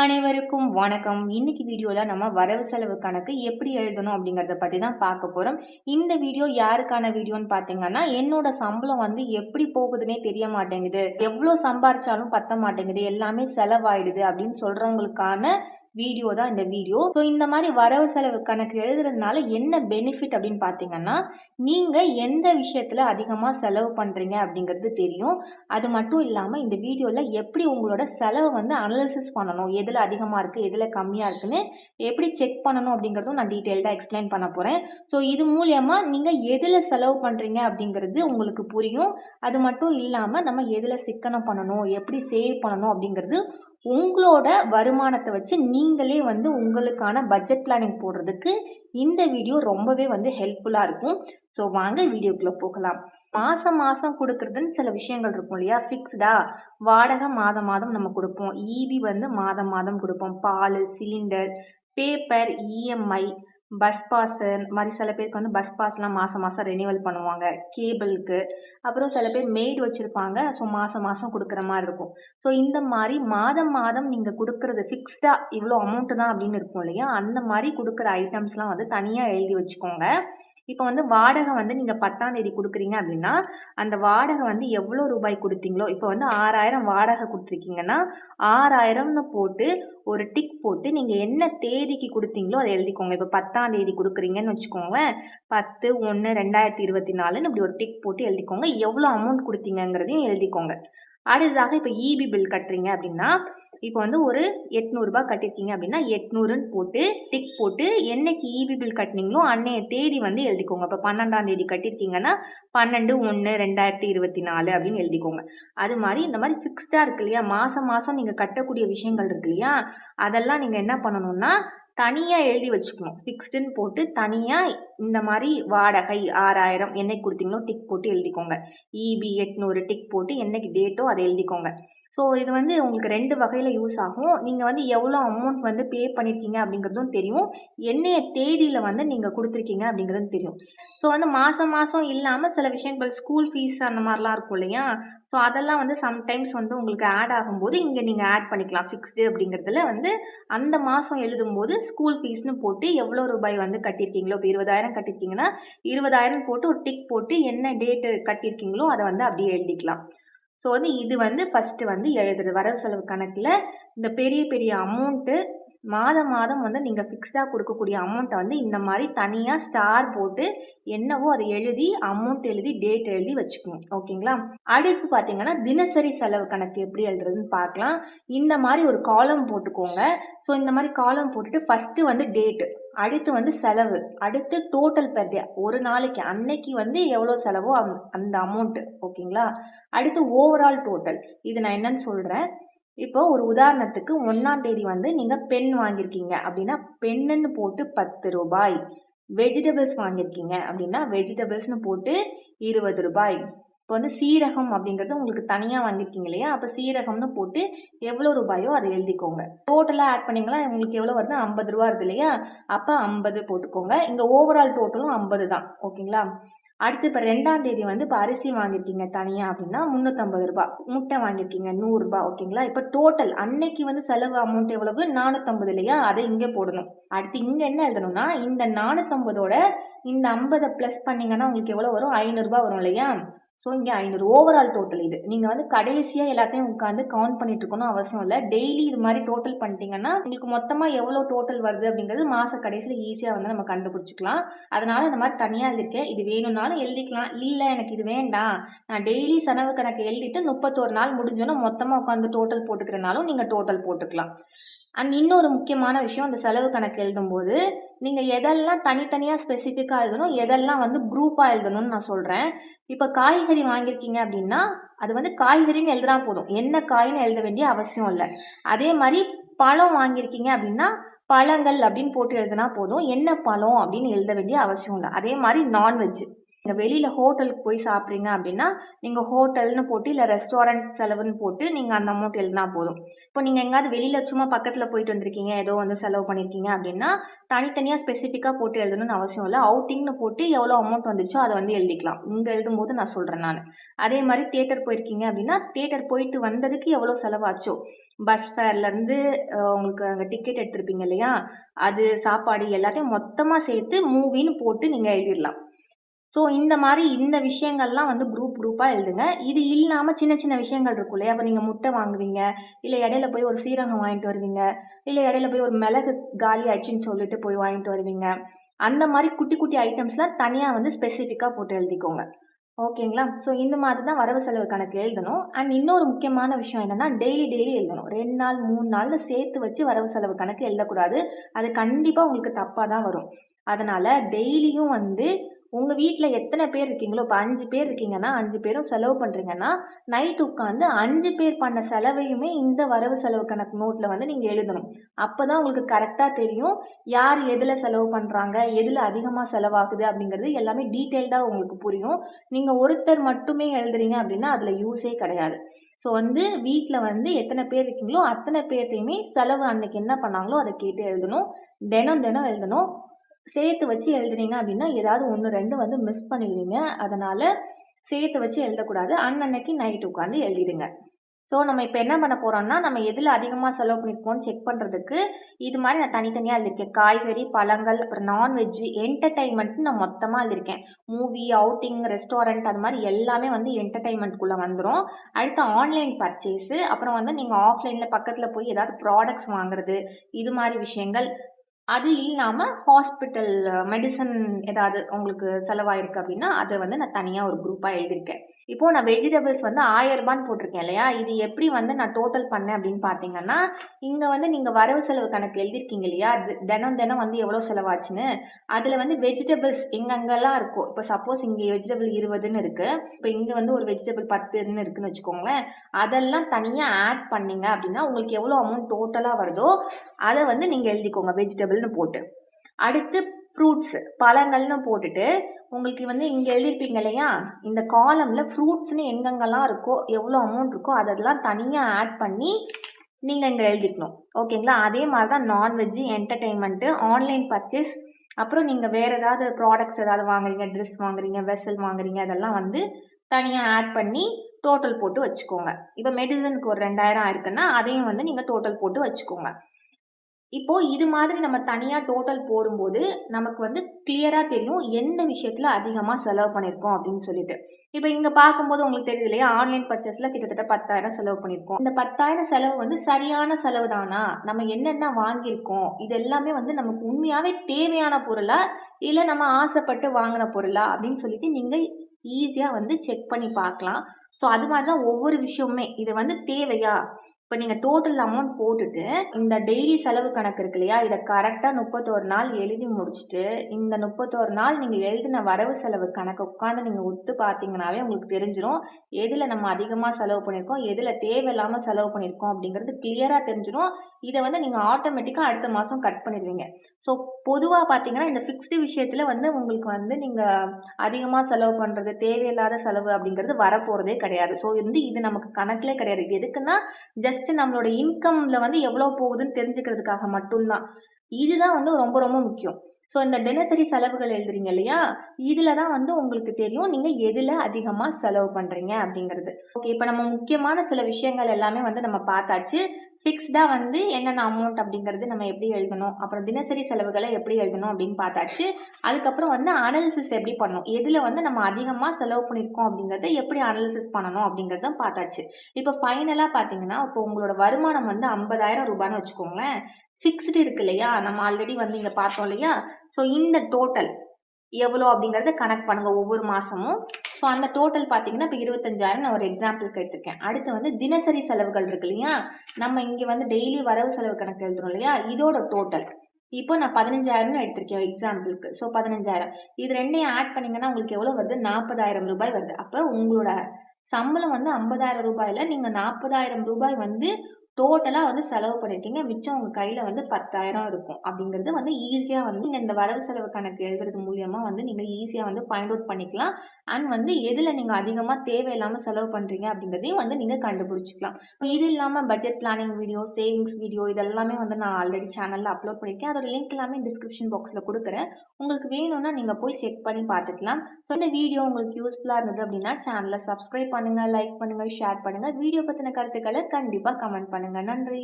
அனைவருக்கும் வணக்கம். இன்னைக்கு வீடியோவில் நம்ம வரவு செலவு கணக்கு எப்படி எழுதணும் அப்படிங்கிறத பற்றி தான் பார்க்க போகிறோம் இந்த வீடியோ யாருக்கான வீடியோன்னு பார்த்தீங்கன்னா என்னோட சம்பளம் வந்து எப்படி போகுதுன்னே தெரிய மாட்டேங்குது. எவ்வளோ சம்பாரிச்சாலும் பத்த மாட்டேங்குது. எல்லாமே செலவாயிடுது அப்படின்னு சொல்கிறவங்களுக்கான வீடியோ தான் இந்த வீடியோ ஸோ இந்த மாதிரி வரவு செலவு கணக்கு எழுதுறதுனால என்ன பெனிஃபிட் அப்படின்னு பார்த்தீங்கன்னா நீங்கள் எந்த விஷயத்தில் அதிகமாக செலவு பண்ணுறீங்க அப்படிங்கிறது தெரியும். அது மட்டும் இல்லாமல் இந்த வீடியோவில் எப்படி உங்களோட செலவை வந்து அனலிசிஸ் பண்ணணும்? எதில் அதிகமாக இருக்குது எதில் கம்மியாக இருக்குன்னு எப்படி செக் பண்ணணும் அப்படிங்கிறதும் நான் டீட்டெயில்டாக எக்ஸ்பிளைன் பண்ண போகிறேன் ஸோ இது மூலியமாக நீங்கள் எதில் செலவு பண்ணுறீங்க அப்படிங்கிறது உங்களுக்கு புரியும். அது மட்டும் இல்லாமல் நம்ம எதில் சிக்கனம் பண்ணணும்? எப்படி சேவ் பண்ணணும் அப்படிங்கிறது உங்களோட வருமானத்தை வச்சு நீங்களே வந்து உங்களுக்கான பட்ஜெட் பிளானிங் போடுறதுக்கு இந்த வீடியோ ரொம்பவே வந்து ஹெல்ப்ஃபுல்லாக இருக்கும். ஸோ வாங்க வீடியோக்குள்ளே போகலாம். மாதம் மாதம் கொடுக்குறதுன்னு சில விஷயங்கள் இருக்கும் இல்லையா? ஃபிக்ஸ்டா வாடகை மாதம் மாதம் நம்ம கொடுப்போம். ஈபி வந்து மாதம் மாதம் கொடுப்போம். பால் cylinder paper EMI bus pass மாதிரி சில பேருக்கு வந்து பஸ் பாஸ்லாம் மாதம் மாதம் ரெனியூவல் பண்ணுவாங்க. கேபிளுக்கு அப்புறம் சில பேர் மெய்டு வச்சுருப்பாங்க. ஸோ மாதம் மாதம் கொடுக்குற மாதிரி இருக்கும். ஸோ இந்த மாதிரி மாதம் மாதம் நீங்கள் கொடுக்குறது ஃபிக்ஸ்டாக இவ்வளோ அமௌண்ட்டு தான் அப்படின்னு இருக்கும் இல்லையா? அந்த மாதிரி கொடுக்குற ஐட்டம்ஸ்லாம் வந்து தனியாக எழுதி வச்சுக்கோங்க. இப்போ வந்து வாடகை வந்து நீங்கள் பத்தாம் தேதி கொடுக்குறீங்க அப்படின்னா அந்த வாடகை வந்து எவ்வளோ ரூபாய் கொடுத்தீங்களோ இப்போ வந்து ஆறாயிரம் வாடகை கொடுத்துருக்கீங்கன்னா ஆறாயிரம்னு போட்டு ஒரு டிக் போட்டு நீங்கள் என்ன தேதிக்கு கொடுத்தீங்களோ அதை எழுதிக்கோங்க. இப்போ பத்தாம் தேதி கொடுக்குறீங்கன்னு வச்சுக்கோங்க. பத்து ஒன்று ரெண்டாயிரத்தி இருபத்தி நாலுன்னு இப்படி ஒரு டிக் போட்டு எழுதிக்கோங்க. எவ்வளோ அமௌண்ட் கொடுத்தீங்கங்கிறதையும் எழுதிக்கோங்க. அடுத்ததாக இப்போ இபி பில் கட்டுறீங்க அப்படின்னா இப்போ வந்து ஒரு எட்நூறுபா கட்டியிருக்கீங்க அப்படின்னா எட்நூறுன்னு போட்டு டிக் போட்டு என்னைக்கு இபி பில் கட்டினீங்களோ அன்னைய தேதி வந்து எழுதிக்கோங்க. இப்போ பன்னெண்டாம் தேதி கட்டியிருக்கீங்கன்னா பன்னெண்டு ஒன்று ரெண்டாயிரத்தி இருபத்தி நாலு அப்படின்னு எழுதிக்கோங்க. அது மாதிரி இந்த மாதிரி ஃபிக்ஸ்டாக இருக்கு இல்லையா? மாதம் மாதம் நீங்கள் கட்டக்கூடிய விஷயங்கள் இருக்கு இல்லையா? அதெல்லாம் நீங்கள் என்ன பண்ணணும்னா தனியாக எழுதி வச்சுக்கணும். ஃபிக்ஸ்டுன்னு போட்டு தனியாக இந்த மாதிரி வாடகை ஆறாயிரம் என்னைக்கு கொடுத்தீங்களோ டிக் போட்டு எழுதிக்கோங்க. இபி எட்நூறு டிக் போட்டு என்னைக்கு டேட்டோ அதை எழுதிக்கோங்க. ஸோ இது வந்து உங்களுக்கு ரெண்டு வகையில் யூஸ் ஆகும். நீங்கள் வந்து எவ்வளோ அமௌண்ட் வந்து பே பண்ணியிருக்கீங்க அப்படிங்கிறதும் தெரியும். என்னைய தேதியில் வந்து நீங்கள் கொடுத்துருக்கீங்க அப்படிங்கிறதும் தெரியும். ஸோ வந்து மாதம் மாதம் இல்லாமல் சில விஷயங்கள் ஸ்கூல் ஃபீஸ் அந்த மாதிரிலாம் இருக்கும் இல்லையா? ஸோ அதெல்லாம் வந்து சம்டைம்ஸ் வந்து உங்களுக்கு ஆட் ஆகும்போது இங்கே நீங்கள் ஆட் பண்ணிக்கலாம். ஃபிக்ஸ்டு அப்படிங்கிறதுல வந்து அந்த மாதம் எழுதும்போது ஸ்கூல் ஃபீஸ்னு போட்டு எவ்வளோ ரூபாய் வந்து கட்டியிருக்கீங்களோ இப்போ இருபதாயிரம் கட்டியிருக்கீங்கன்னா இருபதாயிரம் போட்டு ஒரு டிக் போட்டு என்ன டேட்டு கட்டியிருக்கீங்களோ அதை வந்து அப்படியே எழுதிக்கலாம். ஸோ வந்து இது வந்து ஃபஸ்ட்டு வந்து எழுதுறது. வரவு செலவு கணக்கில் இந்த பெரிய பெரிய அமௌண்ட்டு மாதம் மாதம் வந்து நீங்கள் ஃபிக்ஸ்டாக கொடுக்கக்கூடிய அமௌண்ட்டை வந்து இந்த மாதிரி தனியாக ஸ்டார் போட்டு என்னவோ அதை எழுதி அமௌண்ட் எழுதி டேட் எழுதி வச்சுக்கணும். ஓகேங்களா அடுத்து பார்த்தீங்கன்னா தினசரி செலவு கணக்கு எப்படி எழுதுறதுன்னு பார்க்கலாம். இந்த மாதிரி ஒரு காலம் போட்டுக்கோங்க. ஸோ இந்த மாதிரி காலம் போட்டுட்டு ஃபஸ்ட்டு வந்து டேட்டு அடுத்து வந்து செலவு. அடுத்து டோட்டல் பெர் டே ஒரு நாளைக்கு அன்னைக்கு வந்து எவ்வளோ செலவோ அந்த அமௌண்ட்டு ஓகேங்களா அடுத்து ஓவரால் டோட்டல் இது நான் என்னன்னு சொல்கிறேன் இப்போ ஒரு உதாரணத்துக்கு ஒன்றாம் தேதி வந்து நீங்கள் பென் வாங்கியிருக்கீங்க. அப்படின்னா பென்னுன்னு போட்டு பத்து ரூபாய். வெஜிடபிள்ஸ் வாங்கியிருக்கீங்க. அப்படின்னா வெஜிடபிள்ஸ்னு போட்டு இருபது ரூபாய். இப்போ வந்து சீரகம் அப்படிங்கிறது உங்களுக்கு தனியாக வாங்கியிருக்கீங்க இல்லையா? அப்போ சீரகம்னு போட்டு எவ்வளோ ரூபாயோ அதை எழுதிக்கோங்க. டோட்டலாக ஆட் பண்ணிங்களா? உங்களுக்கு எவ்வளோ வருது? ஐம்பது ரூபா வருது இல்லையா? அப்போ ஐம்பது போட்டுக்கோங்க. இங்கே ஓவரால் டோட்டலும் ஐம்பது தான். ஓகேங்களா அடுத்து இப்போ ரெண்டாம் தேதி வந்து இப்போ அரிசி வாங்கியிருக்கீங்க தனியாக அப்படின்னா முந்நூற்றம்பது ரூபா. முட்டை வாங்கியிருக்கீங்க நூறுரூபா ஓகேங்களா இப்போ டோட்டல் அன்னைக்கு வந்து செலவு அமௌண்ட் எவ்வளவு? நானூற்றம்பது இல்லையா? அதை இங்கே போடணும். அடுத்து இங்கே என்ன எழுதணும்னா இந்த நானூற்றம்பதோட இந்த ஐம்பதை ப்ளஸ் பண்ணிங்கன்னா உங்களுக்கு எவ்வளோ வரும்? ஐநூறுரூபா வரும் இல்லையா? ஸோ இங்கே ஐநூறு ஓவரால் டோட்டல் இது. நீங்கள் வந்து கடைசியாக எல்லாத்தையும் உட்காந்து கவுண்ட் பண்ணிட்டு இருக்கணும் அவசியம் இல்லை. டெய்லி இது மாதிரி டோட்டல் பண்ணிட்டீங்கன்னா உங்களுக்கு மொத்தமாக எவ்வளோ டோட்டல் வருது அப்படிங்கிறது மாத கடைசியில் ஈஸியாக வந்து நம்ம கண்டுபிடிச்சிக்கலாம். அதனால இந்த மாதிரி தனியாக எழுதிருக்கேன் இது வேணும்னாலும் எழுதிக்கலாம். இல்லை எனக்கு இது வேண்டாம். நான் டெய்லி செலவு கணக்கு எழுதிட்டு முப்பத்தோரு நாள் முடிஞ்சோன்னா மொத்தமாக உட்காந்து டோட்டல் போட்டுக்கிறனாலும் நீங்கள் டோட்டல் போட்டுக்கலாம். அண்ட் இன்னொரு முக்கியமான விஷயம் அந்த செலவு கணக்கு எழுதும்போது நீங்கள் எதெல்லாம் தனித்தனியாக ஸ்பெசிஃபிக்காக எழுதணும் எதெல்லாம் வந்து குரூப்பாக எழுதணும்னு நான் சொல்கிறேன் இப்போ காய்கறி வாங்கியிருக்கீங்க அப்படின்னா அது வந்து காய்கறின்னு எழுதுனா போதும். என்ன காய்னு எழுத வேண்டிய அவசியம் இல்லை. அதே மாதிரி பழம் வாங்கியிருக்கீங்க அப்படின்னா பழங்கள் அப்படின்னு போட்டு எழுதுனா போதும். என்ன பழம் அப்படின்னு எழுத வேண்டிய அவசியம் இல்லை. அதே மாதிரி நான்வெஜ் நீங்கள் வெளியில் ஹோட்டலுக்கு போய் சாப்பிட்றீங்க அப்படின்னா நீங்கள் ஹோட்டல்னு போட்டு இல்லை ரெஸ்டாரண்ட் செலவுன்னு போட்டு நீங்கள் அந்த அமௌண்ட் எழுதினா போதும். இப்போ நீங்கள் எங்கேயாவது வெளியில் சும்மா பக்கத்தில் போயிட்டு வந்திருக்கீங்க ஏதோ வந்து செலவு பண்ணியிருக்கீங்க அப்படின்னா தனித்தனியாக ஸ்பெசிஃபிக்காக போட்டு எழுதணும்னு அவசியம் இல்லை. அவுட்டிங்னு போட்டு எவ்வளோ அமௌண்ட் வந்துச்சோ அதை வந்து எழுதிக்கலாம். இங்கே எழுதும்போது நான் சொல்கிறேன் நான். அதே மாதிரி தேட்டர் போயிருக்கீங்க அப்படின்னா தேட்டர் போயிட்டு வந்ததுக்கு எவ்வளோ செலவாச்சோ பஸ் ஃபேர்லேருந்து உங்களுக்கு அங்கே டிக்கெட் எடுத்திருப்பீங்க இல்லையா அது சாப்பாடு எல்லாத்தையும் மொத்தமாக சேர்த்து மூவின்னு போட்டு நீங்கள் எழுதிடலாம். ஸோ இந்த மாதிரி இந்த விஷயங்கள்லாம் வந்து குரூப் குரூப்பாக எழுதுங்க. இது இல்லாமல் சின்ன சின்ன விஷயங்கள் இருக்கும் இல்லையா? அப்போ நீங்கள் முட்டை வாங்குவீங்க இல்லை இடையில போய் ஒரு சீரகம் வாங்கிட்டு வருவீங்க இல்லை இடையில போய் ஒரு மிளகு காலி ஆயிடுச்சுன்னு சொல்லிட்டு போய் வாங்கிட்டு வருவீங்க. அந்த மாதிரி குட்டி குட்டி ஐட்டம்ஸ்லாம் தனியாக வந்து ஸ்பெசிஃபிக்காக போட்டு எழுதிக்கோங்க. ஓகேங்களா? ஸோ இந்த மாதிரி தான் வரவு செலவு கணக்கு எழுதணும். அண்ட் இன்னொரு முக்கியமான விஷயம் என்னென்னா டெய்லி டெய்லி எழுதணும். ரெண்டு நாள் மூணு நாளில் சேர்த்து வச்சு வரவு செலவு கணக்கு எழுதக்கூடாது. அது கண்டிப்பாக உங்களுக்கு தப்பாக தான் வரும். அதனால் டெய்லியும் வந்து உங்கள் வீட்டில் எத்தனை பேர் இருக்கீங்களோ இப்போ அஞ்சு பேர் இருக்கீங்கன்னா அஞ்சு பேரும் செலவு பண்ணுறீங்கன்னா நைட் உட்காந்து அஞ்சு பேர் பண்ண செலவையுமே இந்த வரவு செலவு கணக்கு நோட்டில் வந்து நீங்கள் எழுதணும். அப்போ தான் உங்களுக்கு கரெக்டாக தெரியும் யார் எதில் செலவு பண்ணுறாங்க எதில் அதிகமாக செலவாகுது அப்படிங்கிறது எல்லாமே டீட்டெயில்டாக உங்களுக்கு புரியும். நீங்கள் ஒருத்தர் மட்டுமே எழுதுறீங்க அப்படின்னா அதில் யூஸே கிடையாது. ஸோ வந்து வீட்டில் வந்து எத்தனை பேர் இருக்கீங்களோ அத்தனை பேர்த்தையுமே செலவு அன்னைக்கு என்ன பண்ணாங்களோ அதை கேட்டு எழுதணும். தினம் தினம் எழுதணும். சேர்த்து வச்சு எழுதுனீங்க அப்படின்னா ஏதாவது ஒன்று ரெண்டு வந்து மிஸ் பண்ணிடுவீங்க. அதனால் சேர்த்து வச்சு எழுதக்கூடாது. அன்னன்னைக்கு நைட் உட்காந்து எழுதிடுங்க. ஸோ நம்ம இப்போ என்ன பண்ண போகிறோம்னா நம்ம எதில் அதிகமாக செலவு பண்ணியிருக்கோம்னு செக் பண்ணுறதுக்கு இது மாதிரி நான் தனித்தனியாக எழுதியிருக்கேன். காய்கறி பழங்கள் அப்புறம் நான்வெஜ் என்டர்டைன்மெண்ட்னு நான் மொத்தமாக எழுதியிருக்கேன். மூவி அவுட்டிங் ரெஸ்டாரண்ட் அது மாதிரி எல்லாமே வந்து என்டர்டைன்மெண்ட்குள்ளே வந்துடும் அடுத்து ஆன்லைன் பர்ச்சேஸு அப்புறம் வந்து நீங்கள் ஆஃப்லைனில் பக்கத்தில் போய் ஏதாவது ப்ராடக்ட்ஸ் வாங்குறது இது மாதிரி விஷயங்கள் அது இல்லாமல் ஹாஸ்பிட்டல் மெடிசன் ஏதாவது உங்களுக்கு செலவாயிருக்கு அப்படின்னா அதை வந்து நான் தனியாக ஒரு குரூப்பாக எழுதியிருக்கேன். இப்போது நான் வெஜிடபிள்ஸ் வந்து ஆயிரரூபான்னு போட்டிருக்கேன் இல்லையா? இது எப்படி வந்து நான் டோட்டல் பண்ணேன் அப்படின்னு பார்த்தீங்கன்னா இங்கே வந்து நீங்கள் வரவு செலவு கணக்கு எழுதியிருக்கீங்க இல்லையா? தினம் தினம் வந்து எவ்வளோ செலவாச்சுன்னு. அதில் வந்து வெஜிடபிள்ஸ் எங்கெங்கெல்லாம் இருக்கும் இப்போ சப்போஸ் இங்கே வெஜிடபிள் இருபதுன்னு இருக்குது இப்போ இங்கே வந்து ஒரு வெஜிடபிள் பத்துன்னு இருக்குன்னு வச்சுக்கோங்களேன். அதெல்லாம் தனியாக ஆட் பண்ணிங்க அப்படின்னா உங்களுக்கு எவ்வளோ அமௌண்ட் டோட்டலாக வருதோ அதை வந்து நீங்கள் எழுதிக்கோங்க வெஜிடபிள்னு போட்டு. அடுத்து ஃப்ரூட்ஸு பழங்கள்னு போட்டுட்டு உங்களுக்கு வந்து இங்கே எழுதியிருப்பீங்க இல்லையா? இந்த காலமில் ஃப்ரூட்ஸ்னு எங்கெங்கெல்லாம் இருக்கோ எவ்வளோ அமௌண்ட் இருக்கோ அதெல்லாம் தனியாக ஆட் பண்ணி நீங்கள் இங்கே எழுதிக்கணும். ஓகேங்களா அதே மாதிரி தான் நான்வெஜ்ஜு என்டர்டெயின்மெண்ட்டு ஆன்லைன் பர்ச்சேஸ் அப்புறம் நீங்கள் வேறு ஏதாவது ப்ராடக்ட்ஸ் ஏதாவது வாங்குறீங்க ட்ரெஸ் வாங்குறீங்க வெசல் வாங்குறீங்க அதெல்லாம் வந்து தனியாக ஆட் பண்ணி டோட்டல் போட்டு வச்சுக்கோங்க. இப்போ மெடிசனுக்கு ஒரு ரெண்டாயிரம் ஆயிருக்குன்னா அதையும் வந்து நீங்கள் டோட்டல் போட்டு வச்சுக்கோங்க. இப்போ இது மாதிரி நம்ம தனியாக டோட்டல் போடும்போது நமக்கு வந்து கிளியராக தெரியும் எந்த விஷயத்தில் அதிகமாக செலவு பண்ணியிருக்கோம் அப்படின்னு சொல்லிட்டு. இப்போ இங்கே பார்க்கும்போது உங்களுக்கு தெரியுது இல்லையா? ஆன்லைன் பர்ச்சேஸில் கிட்டத்தட்ட பத்தாயிரம் செலவு பண்ணியிருக்கோம் இந்த பத்தாயிரம் செலவு வந்து சரியான செலவு தானா? நம்ம என்னென்ன வாங்கியிருக்கோம்? இது எல்லாமே வந்து நமக்கு உண்மையாகவே தேவையான பொருளா? இல்லை நம்ம ஆசைப்பட்டு வாங்கின பொருளா? அப்படின்னு சொல்லிட்டு நீங்கள் ஈஸியாக வந்து செக் பண்ணி பார்க்கலாம். ஸோ அது மாதிரி தான் ஒவ்வொரு விஷயமுமே. இது வந்து தேவையா? இப்போ நீங்கள் டோட்டல் அமௌண்ட் போட்டுட்டு இந்த டெய்லி செலவு கணக்கு இருக்கு இல்லையா இதை கரெக்டாக முப்பத்தோரு நாள் எழுதி முடிச்சுட்டு இந்த முப்பத்தோரு நாள் நீங்கள் எழுதின வரவு செலவு கணக்கு உட்காந்து நீங்கள் ஒத்து பார்த்தீங்கன்னாவே உங்களுக்கு தெரிஞ்சிடும் எதில் நம்ம அதிகமாக செலவு பண்ணியிருக்கோம் எதில் தேவையில்லாமல் செலவு பண்ணியிருக்கோம் அப்படிங்கிறது கிளியராக தெரிஞ்சிடும் இதை வந்து நீங்கள் ஆட்டோமேட்டிக்காக அடுத்த மாதம் கட் பண்ணிடுவீங்க. ஸோ பொதுவாக பார்த்தீங்கன்னா இந்த ஃபிக்ஸ்டு விஷயத்தில் வந்து உங்களுக்கு வந்து நீங்கள் அதிகமாக செலவு பண்ணுறது தேவையில்லாத செலவு அப்படிங்கிறது வரப்போகிறதே கிடையாது. ஸோ வந்து இது நமக்கு கணக்கிலே கிடையாது. எதுக்குன்னா ஜஸ்ட் நம்மளோட இன்கம்ல வந்து எவ்வளோ போகுதுன்னு தெரிஞ்சுக்கிறதுக்காக மட்டும்தான். இதுதான் வந்து ரொம்ப ரொம்ப முக்கியம். ஸோ இந்த தினசரி செலவுகள் எழுதுறீங்க இல்லையா? இதில் தான் வந்து உங்களுக்கு தெரியும் நீங்கள் எதில் அதிகமாக செலவு பண்ணுறீங்க அப்படிங்கிறது. ஓகே இப்போ நம்ம முக்கியமான சில விஷயங்கள் எல்லாமே வந்து நம்ம பார்த்தாச்சு. ஃபிக்ஸ்டாக வந்து என்னென்ன அமௌண்ட் அப்படிங்கிறது நம்ம எப்படி எழுதணும்? அப்புறம் தினசரி செலவுகளை எப்படி எழுதணும் அப்படின்னு பார்த்தாச்சு. அதுக்கப்புறம் வந்து அனாலிசிஸ் எப்படி பண்ணணும்? எதில் வந்து நம்ம அதிகமாக செலவு பண்ணியிருக்கோம் அப்படிங்கிறத எப்படி அனாலிசிஸ் பண்ணணும் அப்படிங்கிறதும் பார்த்தாச்சு. இப்போ ஃபைனலாக பார்த்தீங்கன்னா இப்போ உங்களோட வருமானம் வந்து ஐம்பதாயிரம் ரூபான்னு வச்சுக்கோங்களேன். ஃபிக்ஸ்டு இருக்கு இல்லையா? நம்ம ஆல்ரெடி வந்து இங்கே பார்த்தோம் இல்லையா? ஸோ இந்த டோட்டல் எவ்வளோ அப்படிங்கிறத கனெக்ட் பண்ணுங்கள் ஒவ்வொரு மாதமும் ஸோ அந்த டோட்டல் பார்த்தீங்கன்னா இப்போ இருபத்தஞ்சாயிரம் நான் ஒரு எக்ஸாம்பிளுக்கு எடுத்திருக்கேன் அடுத்து வந்து தினசரி செலவுகள் இருக்கு இல்லையா? நம்ம இங்கே வந்து டெய்லி வரவு செலவு கணக்கு எழுதுறோம் இல்லையா? இதோட டோட்டல் இப்போ நான் பதினஞ்சாயிரம்னு எடுத்திருக்கேன் எக்ஸாம்பிளுக்கு ஸோ பதினஞ்சாயிரம். இது ரெண்டையும் ஆட் பண்ணிங்கன்னா உங்களுக்கு எவ்வளோ வருது? நாற்பதாயிரம் ரூபாய் வருது. அப்போ உங்களோட சம்பளம் வந்து ஐம்பதாயிரம் ரூபாயில் நீங்கள் நாற்பதாயிரம் ரூபாய் வந்து டோட்டலாக வந்து செலவு பண்ணியிருக்கீங்க மிச்சம் உங்கள் கையில் வந்து பத்தாயிரம் இருக்கும். அப்படிங்கிறது வந்து ஈஸியாக வந்து நீங்கள் இந்த வரவு செலவு கணக்கு எழுதுறது மூலியமாக வந்து நீங்கள் ஈஸியாக வந்து ஃபைண்ட் அவுட் பண்ணிக்கலாம். அண்ட் வந்து எதில் நீங்கள் அதிகமாக தேவையில்லாமல் செலவு பண்ணுறீங்க அப்படிங்கிறதையும் வந்து நீங்கள் கண்டுபிடிச்சிக்கலாம். இது இல்லாமல் budget planning video savings video இதெல்லாமே வந்து நான் ஆல்ரெடி சேனலில் அப்லோட் பண்ணியிருக்கேன் அதோட லிங்க் எல்லாமே டிஸ்கிரிப்ஷன் பாக்ஸில் கொடுக்குறேன். உங்களுக்கு வேணும்னா நீங்கள் போய் செக் பண்ணி பார்த்துக்கலாம். ஸோ இந்த வீடியோ உங்களுக்கு யூஸ்ஃபுல்லாக இருந்தது அப்படின்னா சேனலை சப்ஸ்கிரைப் பண்ணுங்கள் லைக் பண்ணுங்கள் ஷேர் பண்ணுங்கள் வீடியோ பற்றின கருத்துக்களை கண்டிப்பாக கமெண்ட் பண்ணுங்கள் நன்றி.